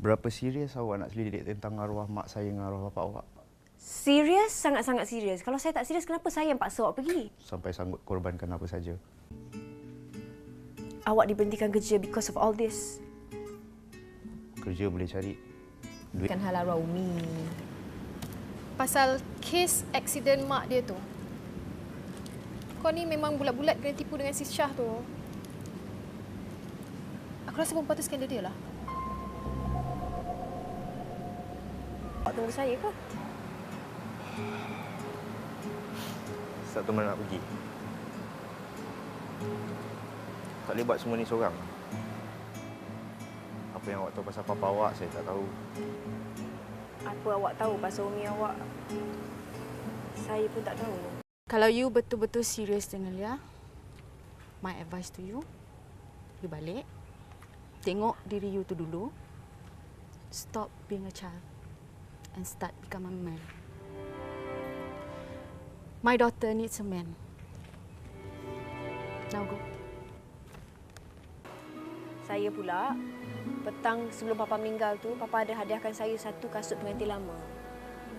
Berapa serius awak nak selidik tentang arwah mak saya dengan arwah bapak awak? Serius, sangat-sangat serius. Kalau saya tak serius, kenapa saya yang paksa awak pergi? Sampai sanggup korbankan apa saja. Awak diberhentikan kerja because of all this. Kerja boleh cari. Duit. Bukan hal arwah Umi. Pasal kes aksiden mak dia tu. Kau ni memang bulat-bulat kena tipu dengan si Syah tu. Aku rasa perempuan tu skandal dia lah. Tunggu saya ke? Satu mana nak pergi? Tak boleh buat semua ni seorang. Apa yang awak tahu pasal papa awak, saya tak tahu. Apa awak tahu pasal umi awak? Saya pun tak tahu. Kalau you betul-betul serius dengan Lia, my advice to you, you balik, tengok diri you tu dulu, stop being a child and start become a man. My daughter needs a man. Now go. Saya pula, petang sebelum Papa meninggal tu, Papa ada hadiahkan saya satu kasut pengantin lama.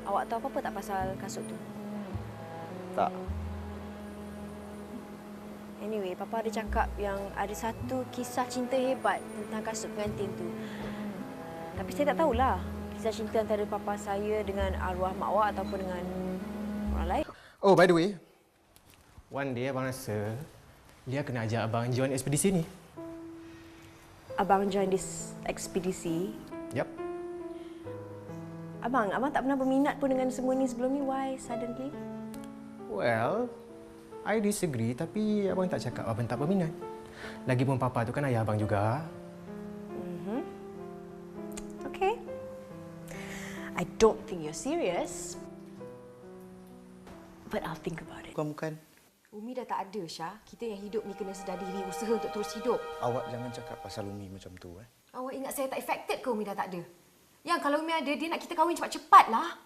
Awak tahu apa-apa tak pasal kasut tu? Tak. Anyway, Papa ada cakap yang ada satu kisah cinta hebat tentang kasut pengantin tu. Tapi saya tak tahulah kisah cinta antara Papa saya dengan arwah mak awak ataupun dengan orang lain. Oh, by the way, one day abang rasa Lia kena ajak abang join ekspedisi ni. Abang join this ekspedisi. Yap. Abang, abang tak pernah berminat pun dengan semua ni sebelum ni. Why suddenly? Well, I disagree tapi abang tak cakap abang tak berminat. Lagipun papa tu kan ayah abang juga. I don't think you're serious. But I'll think about it. Bukan, bukan. Umi dah tak ada, Syah. Kita yang hidup ni kena sedar diri, usaha untuk terus hidup. Awak jangan cakap pasal Umi macam tu. Eh. Awak ingat saya tak affected ke Umi dah tak ada? Yang kalau Umi ada, dia nak kita kahwin cepat-cepat lah.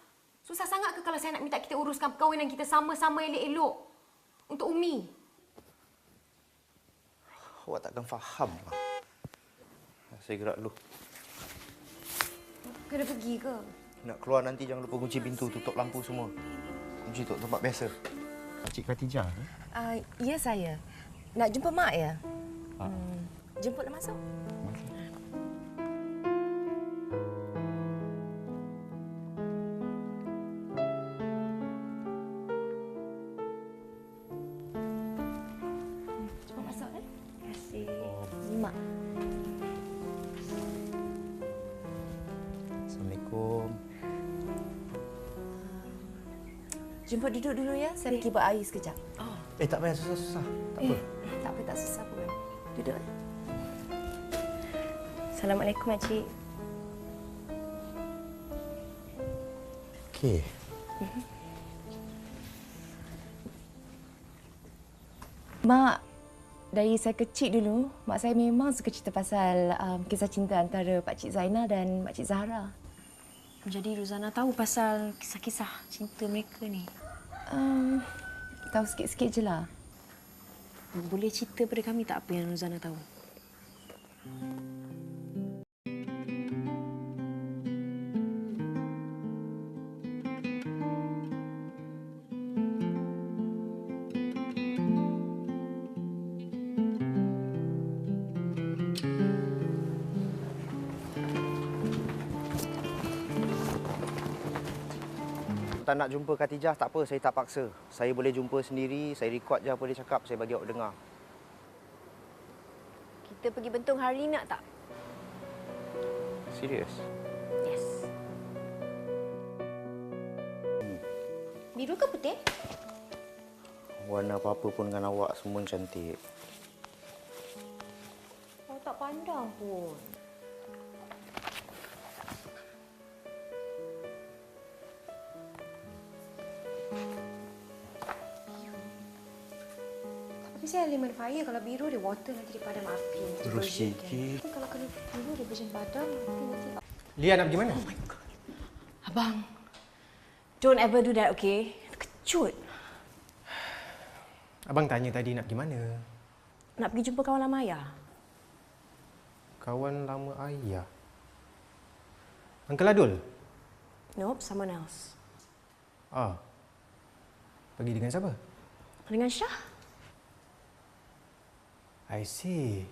Susah sangat ke kalau saya nak minta kita uruskan perkahwinan kita sama-sama elok-elok? Untuk Umi. Awak takkan faham. lah. Saya gerak dulu. Kena pergi ke? Nak keluar nanti jangan lupa kunci pintu, tutup lampu semua. Kunci untuk tempat biasa. Cik Khatijah. Eh? Uh, ya saya. Nak jumpa mak ya? Hmm, jemputlah masuk. Cepat masuk eh. Terima kasih. Mak. Jemput duduk dulu ya. Saya pergi buat air sekejap. Eh tak payah susah-susah. Tak apa. Eh, tak apa, tak susah pun. Duduk. Assalamualaikum, Makcik. Okey. Mak, dari saya kecil dulu, mak saya memang suka cerita pasal um, kisah cinta antara Pak Cik Zainal dan Mak Cik Zahra. Jadi Ruzana tahu pasal kisah-kisah cinta mereka ni. Um, tahu sikit-sikit je lah. Boleh cerita pada kami tak apa yang Ruzana tahu? Tak nak jumpa Khatijah, tak apa. Saya tak paksa. Saya boleh jumpa sendiri. Saya record je apa dia cakap. Saya bagi awak dengar. Kita pergi bentung hari ni nak tak? Serius? Yes. Biru ke putih? Warna apa-apa pun dengan awak semua cantik. Oh, tak pandang pun. Tapi saya lemon fire. Kalau biru dia water nanti dia padam api. Terus version sikit. kan. Tapi kalau kena biru dia version padam api nanti. Lia nak pergi mana? Abang, don't ever do that, okay? Kecut. Abang tanya tadi nak pergi mana? Nak pergi jumpa kawan lama ayah. Kawan lama ayah. Uncle Adul? Nope, someone else. Ah. Pergi dengan siapa? Dengan Syah. I see.